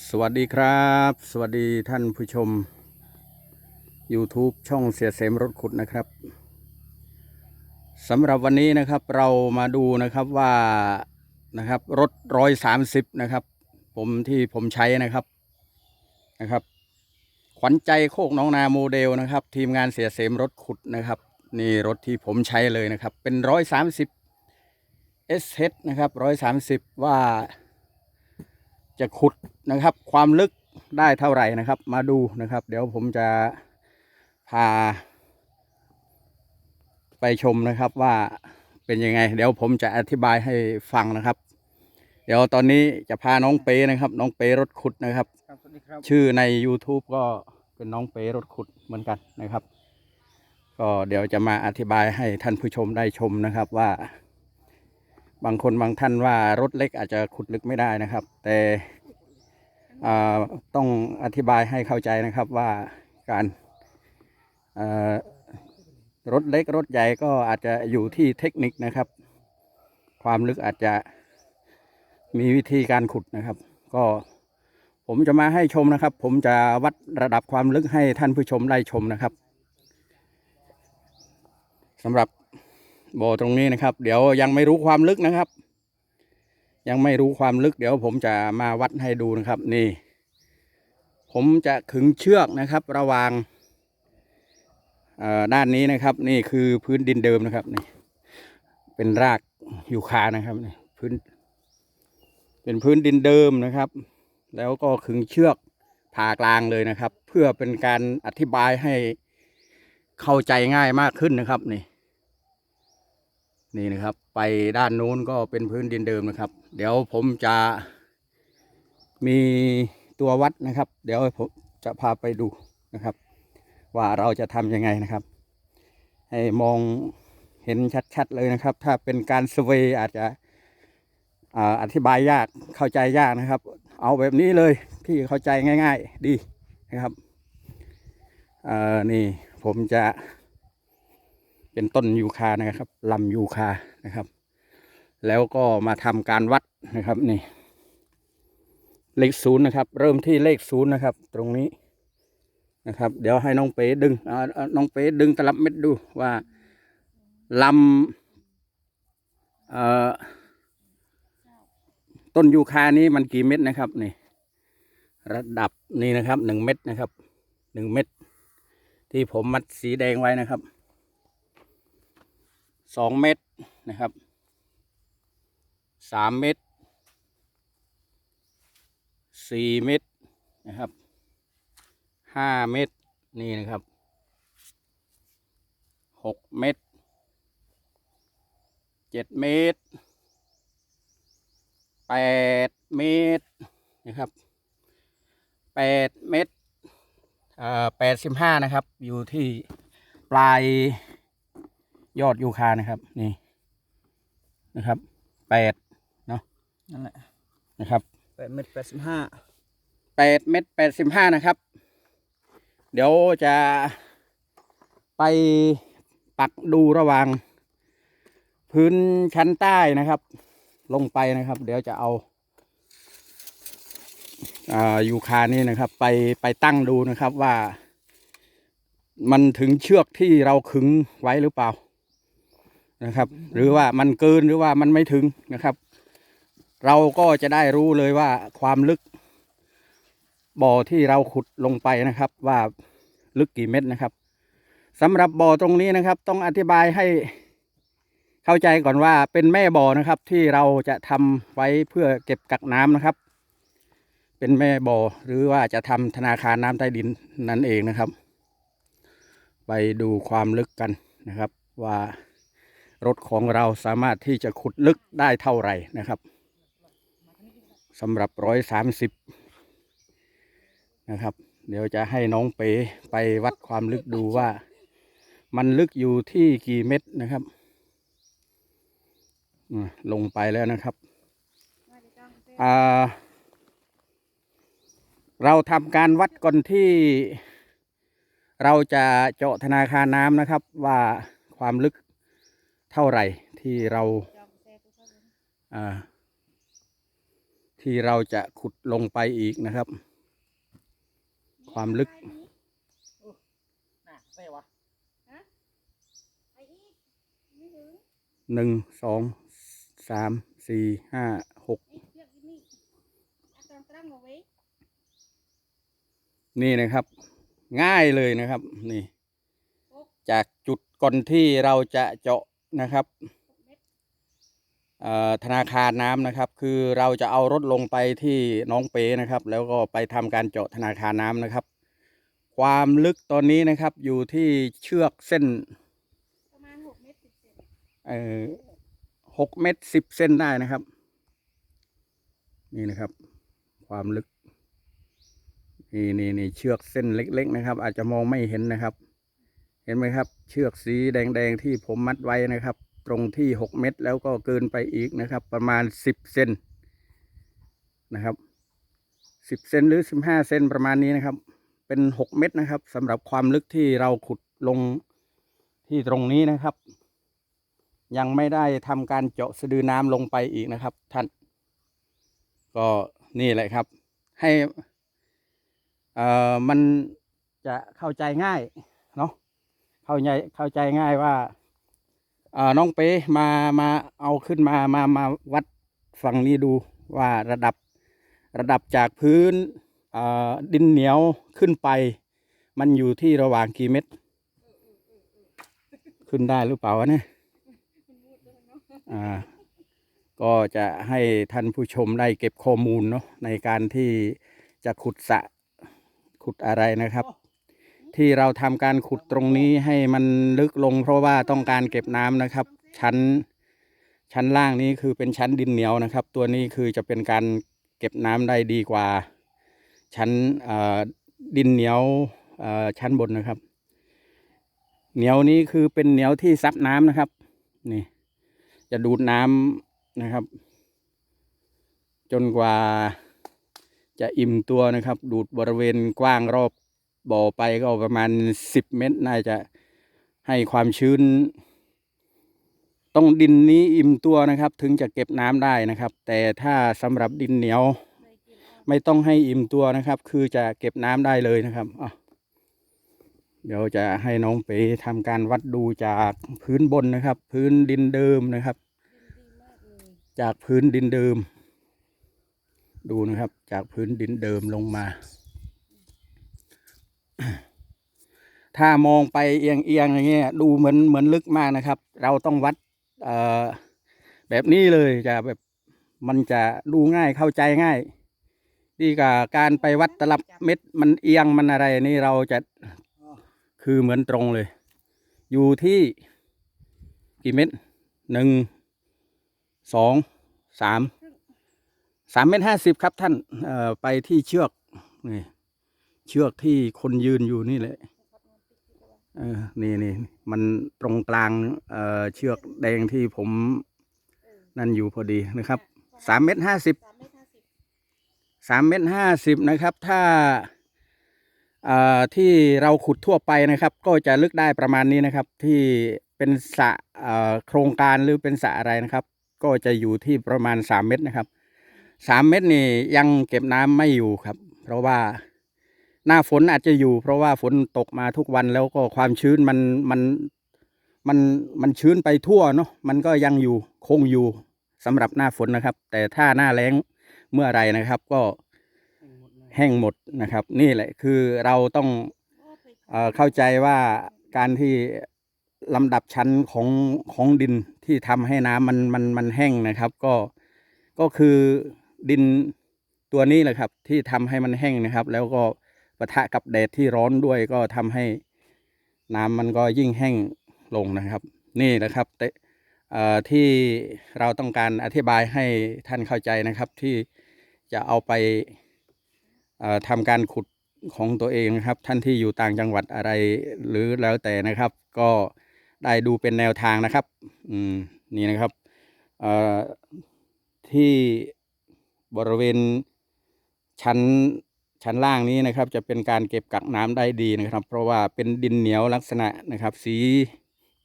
สวัสดีครับ สวัสดีท่านผู้ชม YouTube ช่องเสียเสมรถขุดนะครับสำหรับวันนี้นะครับเรามาดูนะครับว่านะครับรถร้อยสามสิบนะครับ ผมที่ผมใช้นะครับนะครับ ขวัญใจโคกน้องนาโมเดลนะครับ ทีมงานเสียเสมรถขุดนะครับ นี่รถที่ผมใช้เลยนะครับ เป็นร้อยสามสิบเอสเนะครับร้อยสามสิบว่า จะขุดนะครับ ความลึกได้เท่าไหร่นะครับ มาดูนะครับ เดี๋ยวผมจะพา ไปชมนะครับว่าเป็นยังไง เดี๋ยวผมจะอธิบายให้ฟังนะครับ เดี๋ยวตอนนี้จะพาน้องเปนะครับ น้องเปรถขุดนะครับครับสวัสดีครับ ชื่อใน YouTube ก็เป็นน้องเปรถขุดเหมือนกันนะครับ ก็เดี๋ยวจะมาอธิบายให้ท่านผู้ชมได้ชมนะครับว่า บางคนบางท่านว่ารถเล็กอาจจะขุดลึกไม่ได้นะครับ แต่ต้องอธิบายให้เข้าใจนะครับว่าการรถเล็กรถใหญ่ก็อาจจะอยู่ที่เทคนิคนะครับ ความลึกอาจจะมีวิธีการขุดนะครับ ก็ผมจะมาให้ชมนะครับ ผมจะวัดระดับความลึกให้ท่านผู้ชมได้ชมนะครับสำหรับ บ่อตรงนี้นะครับ เดี๋ยวยังไม่รู้ความลึกนะครับ ยังไม่รู้ความลึก เดี๋ยวผมจะมาวัดให้ดูนะครับ นี่ ผมจะขึงเชือกนะครับ ระหว่างด้านนี้นะครับ นี่คือพื้นดินเดิมนะครับนี่เป็นรากยูคานะครับนี่พื้น เป็นพื้นดินเดิมนะครับ แล้วก็ขึงเชือกผ่ากลางเลยนะครับ เพื่อเป็นการอธิบายให้เข้าใจง่ายมากขึ้นนะครับนี่ นี่นะครับ ไปด้านนู้นก็เป็นพื้นดินเดิมนะครับ เดี๋ยวผมจะมีตัววัดนะครับ เดี๋ยวผมจะพาไปดูนะครับ ว่าเราจะทำยังไงนะครับ ให้มองเห็นชัดๆเลยนะครับ ถ้าเป็นการสเวย์อาจจะออธิบายยากเข้าใจยากนะครับ เอาแบบนี้เลยที่เข้าใจง่าย ๆ ดีนะครับนี่ผมจะ เป็นต้นยูคานะครับลำยูคานะครับ แล้วก็มาทำการวัดนะครับนี่ เลขศูนย์นะครับ เริ่มที่เลขศูนย์นะครับ ตรงนี้นะครับ เดี๋ยวให้น้องเป๋ดึงเอาน้องเป๋ดึงตลับเม็ดดูว่าลำต้นยูคานี้มันกี่เม็ดนะครับนี่ระดับนี้นะครับหนึ่งเม็ดนะครับหนึ่งเม็ดที่ผมมัดสีแดงไว้นะครับ สองเม็ดนะครับสามเม็ดสี่เม็ดนะครับห้าเม็ดนี่นะครับหกเม็ดเจ็ดเม็ดแปดเม็ดนะครับแปดเม็ดเอ่อแปดสิบห้านะครับ อยู่ที่ปลาย ยอดยูคานะครับ นี่นะครับแปดนั่นแหละนะครับแปดเมตรแปดสิบห้าแปดเม็ดแปดสิบห้านะครับ เดี๋ยวจะไปปักดูระหว่าง พื้นชั้นใต้นะครับ ลงไปนะครับ เดี๋ยวจะเอาอ่ายูคานี่นะครับ ไปไปตั้งดูนะครับว่า มันถึงเชือกที่เราขึงไว้หรือเปล่า นะครับ หรือว่ามันเกินหรือว่ามันไม่ถึงนะครับ เราก็จะได้รู้เลยว่าความลึก บ่อที่เราขุดลงไปนะครับ ว่าลึกกี่เม็ดนะครับสำหรับบ่อตรงนี้นะครับ ต้องอธิบายให้เข้าใจก่อนว่าเป็นแม่บ่อนะครับ ที่เราจะทำไว้เพื่อเก็บกักน้ำนะครับ เป็นแม่บ่อหรือว่าจะทำธนาคารน้ำใต้ดินนั่นเองนะครับ ไปดูความลึกกันนะครับว่า รถของเราสามารถที่จะขุดลึกได้เท่าไหร่นะครับสำหรับร้อยสามสิบนะครับ เดี๋ยวจะให้น้องเป๋ไปวัดความลึกดูว่า มันลึกอยู่ที่กี่เม็ดนะครับลงไปแล้วนะครับเราทำการวัดก่อนที่ เราจะเจาะธนาคารน้ำนะครับ ว่าความลึก เท่าไหร่ที่เราที่เราจะขุดลงไปอีกนะครับ ความลึกหนึ่งสองสามสี่ห้าหกนี่นะครับ ง่ายเลยนะครับ นี่ จากจุดก่อนที่เราจะเจาะ นะครับธนาคารน้ำนะครับ คือเราจะเอารถลงไปที่น้องเปนะครับ แล้วก็ไปทำการเจาะธนาคารน้ำนะครับ ความลึกตอนนี้นะครับอยู่ที่เชือกเส้นประมาณหกเม็ดสิบเซนเออหกเมตรสิบเส้นได้นะครับ นี่นะครับ ความลึกนี่นี่นี่เชือกเส้นเล็ก ๆ นะครับ อาจจะมองไม่เห็นนะครับ เห็นไหมครับ เชือกสีแดงๆที่ผมมัดไว้นะครับ ตรงที่หกเมตรแล้วก็เกินไปอีกนะครับ ประมาณสิบเซนนะครับสิบเซนหรือสิบห้าเซนประมาณนี้นะครับ เป็นหกเมตรนะครับสำหรับความลึกที่เราขุดลงที่ตรงนี้นะครับ ยังไม่ได้ทำการเจาะสะดือน้ำลงไปอีกนะครับ ท่าน ก็นี่แหละครับ ให้เอ่อมันจะเข้าใจง่ายเนาะ เข้าใจเข้าใจง่ายว่าน้องเป๊มามาเอาขึ้นมามามาวัดฝั่งนี้ดูว่าระดับระดับจากพื้นดินเหนียวขึ้นไป มันอยู่ที่ระหว่างกี่เมตรขึ้นได้หรือเปล่าเนี่ยก็จะให้ท่านผู้ชมได้เก็บข้อมูลเนาะในการที่จะขุดสะขุดอะไรนะครับ ที่เราทำการขุดตรงนี้ให้มันลึกลง เพราะว่าต้องการเก็บน้ำนะครับ ชั้นชั้นล่างนี้คือเป็นชั้นดินเหนียวนะครับ ตัวนี้คือจะเป็นการเก็บน้ำได้ดีกว่า ชั้นดินเหนียวชั้นบนนะครับ เหนียวนี้คือเป็นเหนียวที่ซับน้ำนะครับนี่จะดูดน้ำนะครับ จนกว่าจะอิ่มตัวนะครับ ดูดบริเวณกว้างรอบ บ่อไปก็ประมาณสิบเมตรน่าจะให้ความชื้น ต้องดินนี้อิ่มตัวนะครับ ถึงจะเก็บน้ำได้นะครับ แต่ถ้าสำหรับดินเหนียว ไม่ต้องให้อิ่มตัวนะครับ คือจะเก็บน้ำได้เลยนะครับอะเดี๋ยวจะให้น้องเป๋ทำการวัดดูจากพื้นบนนะครับ พื้นดินเดิมนะครับ จากพื้นดินเดิม ดูนะครับ จากพื้นดินเดิมลงมา ถ้ามองไปเอียงเอียงๆอย่างเงี้ยดูเหมือนเหมือนลึกมากนะครับ เราต้องวัดแบบนี้เลยจะแบบมันจะดูง่ายเข้าใจง่ายดีกว่าการไปวัดตลับเม็ดมันเอียงมันอะไรนี่เราจะคือเหมือนตรงเลย อยู่ที่กี่เม็ดหนึ่งสองสามสามเมตรห้าสิบครับท่านไปที่เชือกนี่ เชือกที่คนยืนอยู่นี่แหละเออนี่นี่มันตรงกลางเอ่อเชือกแดงที่ผมนั่นอยู่พอดีนะครับสามเมตรห้าสิบสามเมตรห้าสิบนะครับ ถ้าเอ่อที่เราขุดทั่วไปนะครับ ก็จะลึกได้ประมาณนี้นะครับ ที่เป็นสะเอ่อโครงการหรือเป็นสะอะไรนะครับ ก็จะอยู่ที่ประมาณสามเมตรนะครับสามเมตรนี่ยังเก็บน้ำไม่อยู่ครับ เพราะว่า หน้าฝนอาจจะอยู่ เพราะว่าฝนตกมาทุกวันแล้วก็ความชื้นมันมันมันมันชื้นไปทั่วเนาะมันก็ยังอยู่คงอยู่สำหรับหน้าฝนนะครับ แต่ถ้าหน้าแล้งเมื่อไรนะครับ ก็แห้งหมดนะครับ นี่แหละคือเราต้องเอเข้าใจว่าการที่ลำดับชั้นของของดินที่ทำให้น้ำมันมันมันแห้งนะครับ ก็ก็คือดินตัวนี้แหละครับ ที่ทำให้มันแห้งนะครับ แล้วก็ ปะทะกับแดดที่ร้อนด้วยก็ทำให้น้ำมันก็ยิ่งแห้งลงนะครับ นี่แหละครับแต่เอที่เราต้องการอธิบายให้ท่านเข้าใจนะครับที่จะเอาไปเอ่อทำการขุดของตัวเองนะครับ ท่านที่อยู่ต่างจังหวัดอะไรหรือแล้วแต่นะครับ ก็ได้ดูเป็นแนวทางนะครับ อืมนี่นะครับที่บริเวณชั้น ชั้นล่างนี้นะครับจะเป็นการเก็บกักน้ำได้ดีนะครับ เพราะว่าเป็นดินเหนียวลักษณะนะครับ สี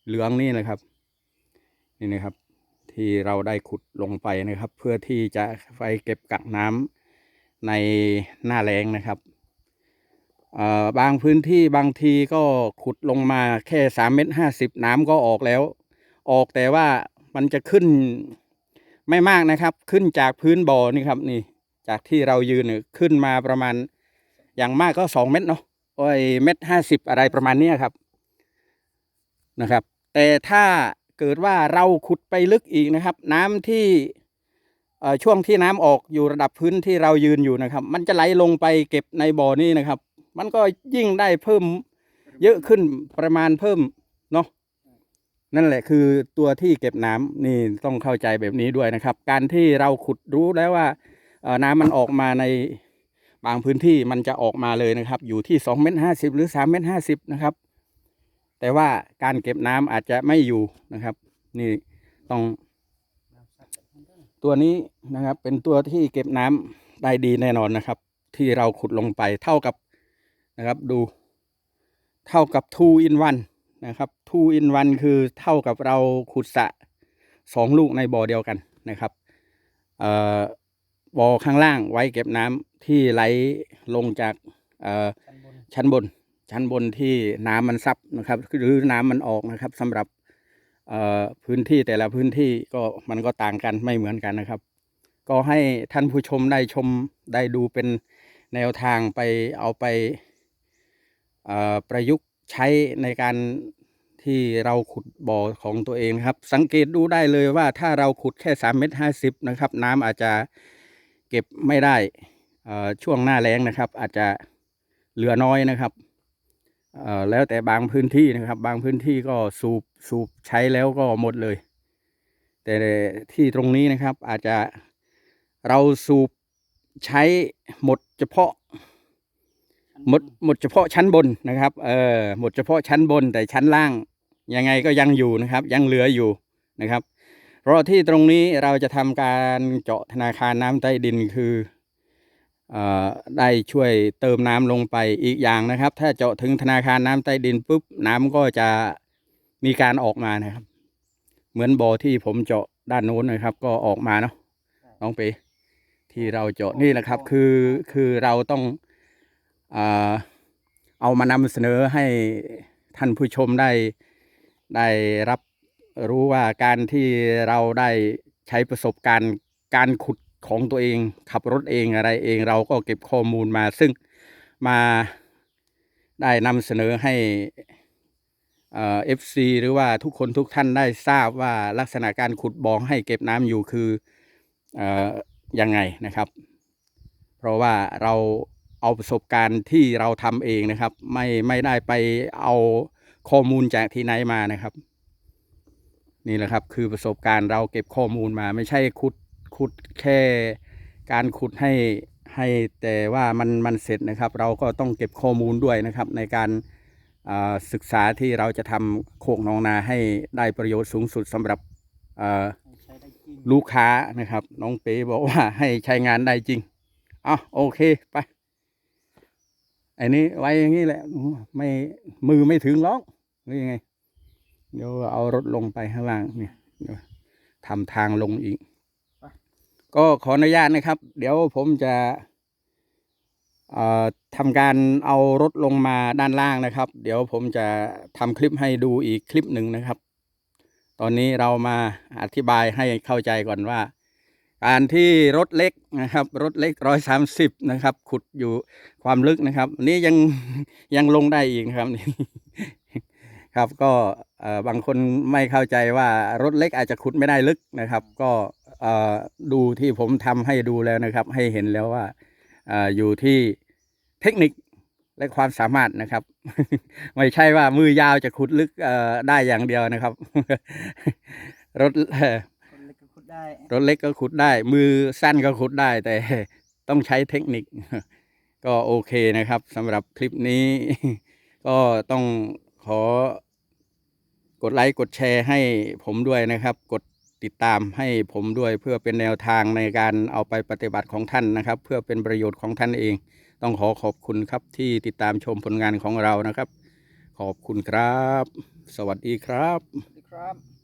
เหลืองนี่นะครับนี่นะครับ ที่เราได้ขุดลงไปนะครับ เพื่อที่จะไปเก็บกักน้ำในหน้าแล้งนะครับบางพื้นที่บางทีก็ขุดลงมาแค่สามเมตรห้าสิบน้ำก็ออกแล้ว ออกแต่ว่ามันจะขึ้นไม่มากนะครับ ขึ้นจากพื้นบ่อนี่ครับนี่ จากที่เรายืนขึ้นมาประมาณอย่างมากก็สองเมตรเนาะโอ้ยเมตรห้าสิบอะไรประมาณนี้ครับนะครับ แต่ถ้าเกิดว่าเราขุดไปลึกอีกนะครับ น้ำที่ช่วงที่น้ำออกอยู่ระดับพื้นที่เรายืนอยู่นะครับ มันจะไหลลงไปเก็บในบ่อนี้นะครับ มันก็ยิ่งได้เพิ่มเยอะขึ้นประมาณเพิ่มเนาะนั่นแหละคือตัวที่เก็บน้ำนี่ต้องเข้าใจแบบนี้ด้วยนะครับ การที่เราขุดรู้แล้วว่า น้ำมันออกมาในบางพื้นที่มันจะออกมาเลยนะครับ อยู่ที่สองเมตรห้าสิบหรือสามเมตรห้าสิบนะครับ แต่ว่าการเก็บน้ำอาจจะไม่อยู่นะครับ นี่ต้อง ตัวนี้นะครับ เป็นตัวที่เก็บน้ำได้ดีแน่นอนนะครับ ที่เราขุดลงไปเท่ากับนะครับดูเท่ากับ two in one นะครับ two in one คือเท่ากับเราขุดสะสองลูกในบ่อเดียวกันนะครับ เอ่อ บ่อข้างล่างไว้เก็บน้ำที่ไหลลงจากชั้นบน ชั้นบนที่น้ำมันซับนะครับ หรือน้ำมันออกนะครับสำหรับพื้นที่แต่ละพื้นที่ก็มันก็ต่างกันไม่เหมือนกันนะครับ ก็ให้ท่านผู้ชมได้ชมได้ดูเป็นแนวทางไปเอาไปประยุกต์ใช้ในการที่เราขุดบ่อของตัวเองครับ สังเกตดูได้เลยว่าถ้าเราขุดแค่สามเมตรห้าสิบนะครับ น้ำอาจจะ เก็บไม่ได้ช่วงหน้าแล้งนะครับ อาจจะเหลือน้อยนะครับแล้วแต่บางพื้นที่นะครับ บางพื้นที่ก็สูบสูบใช้แล้วก็หมดเลย แต่ที่ตรงนี้นะครับอาจจะเราสูบใช้หมดเฉพาะหมดหมดเฉพาะชั้นบนนะครับเออหมดเฉพาะชั้นบนแต่ชั้นล่างยังไงก็ยังอยู่นะครับ ยังเหลืออยู่นะครับ เพราะที่ตรงนี้เราจะทำการเจาะธนาคารน้ำใต้ดินคืออได้ช่วยเติมน้ำลงไปอีกอย่างนะครับ ถ้าเจาะถึงธนาคารน้ำใต้ดินปุ๊บน้ำก็จะมีการออกมานะครับ เหมือนบ่อที่ผมเจาะด้านโน้นนะครับ ก็ออกมาเนาะน้องเปที่เราเจาะนี่แหละครับ คือคือเราต้องอเอามานำเสนอให้ท่านผู้ชมได้ได้รับ รู้ว่าการที่เราได้ใช้ประสบการณ์การขุดของตัวเอง ขับรถเองอะไรเองเราก็เก็บข้อมูลมา ซึ่งมาได้นำเสนอให้เอฟซีหรือว่าทุกคนทุกท่านได้ทราบว่าลักษณะการขุดบ่อให้เก็บน้ำอยู่คือเออยังไงนะครับ เพราะว่าเราเอาประสบการณ์ที่เราทำเองนะครับ ไม่ไม่ได้ไปเอาข้อมูลจากที่ไหนมานะครับ นี่แหละครับ คือประสบการณ์เราเก็บข้อมูลมาไม่ใช่ขุดขุดแค่การขุดให้ให้แต่ว่ามันมันเสร็จนะครับ เราก็ต้องเก็บข้อมูลด้วยนะครับ ในการศึกษาที่เราจะทำโคกนองนาให้ได้ประโยชน์สูงสุดสำหรับลูกค้านะครับ น้องเป๋บอกว่าให้ใช้งานได้จริงเอโอเคไปอ้นี้ไว้อย่างนี้แหละไม่มือไม่ถึงหรอกหรือยังไง เดี๋ยวเอารถลงไปข้างล่างเนี่ยเดี๋ยวทำทางลงอีก ก็ขออนุญาตนะครับ เดี๋ยวผมจะเอ่อทำการเอารถลงมาด้านล่างนะครับ เดี๋ยวผมจะทำคลิปให้ดูอีกคลิปหนึ่งนะครับ ตอนนี้เรามาอธิบายให้เข้าใจก่อนว่า การที่รถเล็กนะครับ รถเล็กร้อยสามสิบนะครับ ขุดอยู่ความลึกนะครับอันนี้ยังยังลงได้อีกนะครับนี่ ครับก็เอ่อบางคนไม่เข้าใจว่ารถเล็กอาจจะขุดไม่ได้ลึกนะครับ ก็เอ่อดูที่ผมทำให้ดูแล้วนะครับ ให้เห็นแล้วว่าเอ่ออยู่ที่เทคนิคและความสามารถนะครับ ไม่ใช่ว่ามือยาวจะขุดลึกเอ่อได้อย่างเดียวนะครับ รถคนเล็กก็ขุดได้รถเล็กก็ขุดได้ มือสั้นก็ขุดได้ แต่ต้องใช้เทคนิค ก็โอเคนะครับสำหรับคลิปนี้ ก็ต้อง ขอกดไลค์กดแชร์ให้ผมด้วยนะครับ กดติดตามให้ผมด้วยเพื่อเป็นแนวทางในการเอาไปปฏิบัติของท่านนะครับ เพื่อเป็นประโยชน์ของท่านเอง ต้องขอขอบคุณครับที่ติดตามชมผลงานของเรานะครับ ขอบคุณครับ สวัสดีครับ สวัสดีครับ